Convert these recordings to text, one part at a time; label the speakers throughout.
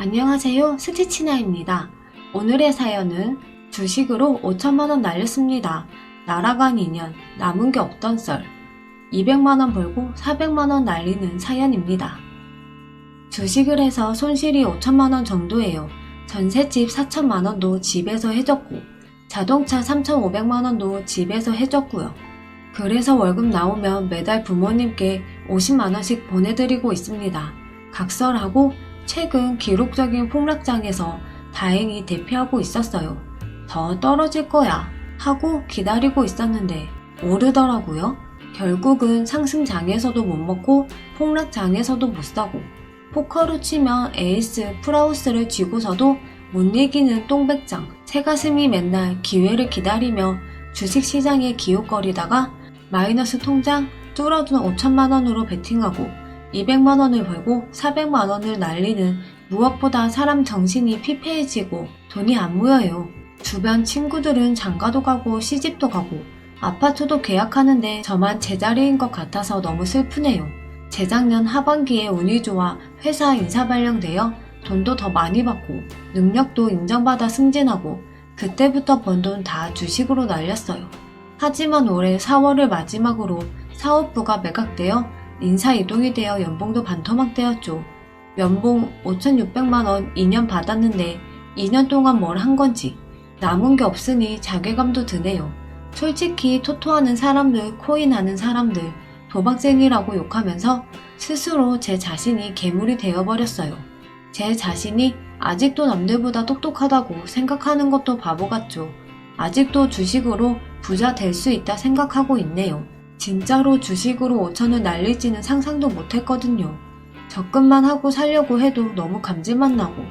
Speaker 1: 안녕하세요. 스티치나입니다. 오늘의 사연은 주식으로 5천만원 날렸습니다. 날아간 2년, 남은 게 없던 썰. 200만원 벌고 400만원 날리는 사연입니다. 주식을 해서 손실이 5천만원 정도예요. 전셋집 4천만원도 집에서 해줬고, 자동차 3,500만원도 집에서 해줬고요. 그래서 월급 나오면 매달 부모님께 50만원씩 보내드리고 있습니다. 각설하고 최근 기록적인 폭락장에서 다행히 대피하고 있었어요. 더 떨어질 거야 하고 기다리고 있었는데 오르더라고요. 결국은 상승장에서도 못 먹고 폭락장에서도 못 사고 포커로 치면 에이스 프라우스를 쥐고서도 못 이기는 똥백장 새가슴이 맨날 기회를 기다리며 주식시장에 기웃거리다가 마이너스 통장 뚫어둔 5천만 원으로 베팅하고 200만 원을 벌고 400만 원을 날리는 무엇보다 사람 정신이 피폐해지고 돈이 안 모여요. 주변 친구들은 장가도 가고 시집도 가고 아파트도 계약하는데 저만 제자리인 것 같아서 너무 슬프네요. 재작년 하반기에 운이 좋아 회사 인사 발령되어 돈도 더 많이 받고 능력도 인정받아 승진하고 그때부터 번 돈 다 주식으로 날렸어요. 하지만 올해 4월을 마지막으로 사업부가 매각되어 인사 이동이 되어 연봉도 반토막되었죠. 연봉 5,600만원 2년 받았는데 2년 동안 뭘 한 건지 남은 게 없으니 자괴감도 드네요. 솔직히 토토하는 사람들, 코인하는 사람들, 도박쟁이라고 욕하면서 스스로 제 자신이 괴물이 되어버렸어요. 제 자신이 아직도 남들보다 똑똑하다고 생각하는 것도 바보 같죠. 아직도 주식으로 부자 될 수 있다 생각하고 있네요. 진짜로 주식으로 5천을 날릴지는 상상도 못했거든요. 접근만 하고 살려고 해도 너무 감질만 나고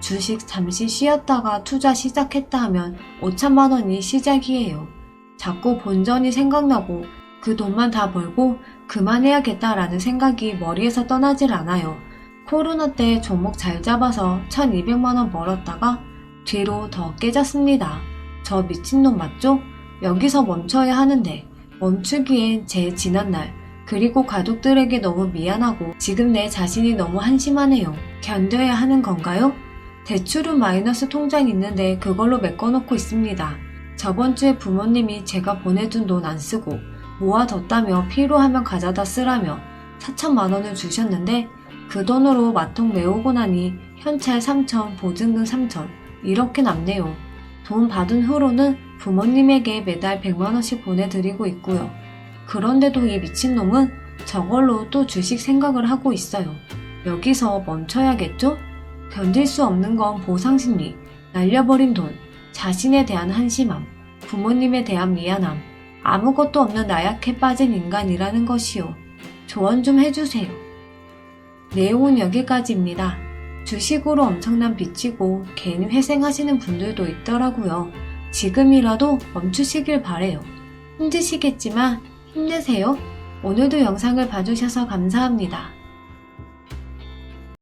Speaker 1: 주식 잠시 쉬었다가 투자 시작했다 하면 5천만 원이 시작이에요. 자꾸 본전이 생각나고 그 돈만 다 벌고 그만해야겠다라는 생각이 머리에서 떠나질 않아요. 코로나 때 종목 잘 잡아서 1200만 원 벌었다가 뒤로 더 깨졌습니다. 저 미친놈 맞죠? 여기서 멈춰야 하는데 멈추기엔 제 지난날 그리고 가족들에게 너무 미안하고 지금 내 자신이 너무 한심하네요. 견뎌야 하는 건가요? 대출은 마이너스 통장 있는데 그걸로 메꿔놓고 있습니다. 저번 주에 부모님이 제가 보내준 돈 안 쓰고 모아뒀다며 필요하면 가져다 쓰라며 4천만 원을 주셨는데 그 돈으로 마통 메우고 나니 현찰 3천, 보증금 3천 이렇게 남네요. 돈 받은 후로는 부모님에게 매달 100만 원씩 보내드리고 있고요. 그런데도 이 미친놈은 저걸로 또 주식 생각을 하고 있어요. 여기서 멈춰야겠죠? 견딜 수 없는 건 보상심리, 날려버린 돈, 자신에 대한 한심함, 부모님에 대한 미안함, 아무것도 없는 나약해 빠진 인간이라는 것이요. 조언 좀 해주세요. 내용은 여기까지입니다. 주식으로 엄청난 빚지고 괜히 회생하시는 분들도 있더라고요. 지금이라도 멈추시길 바래요. 힘드시겠지만 힘내세요. 오늘도 영상을 봐주셔서 감사합니다.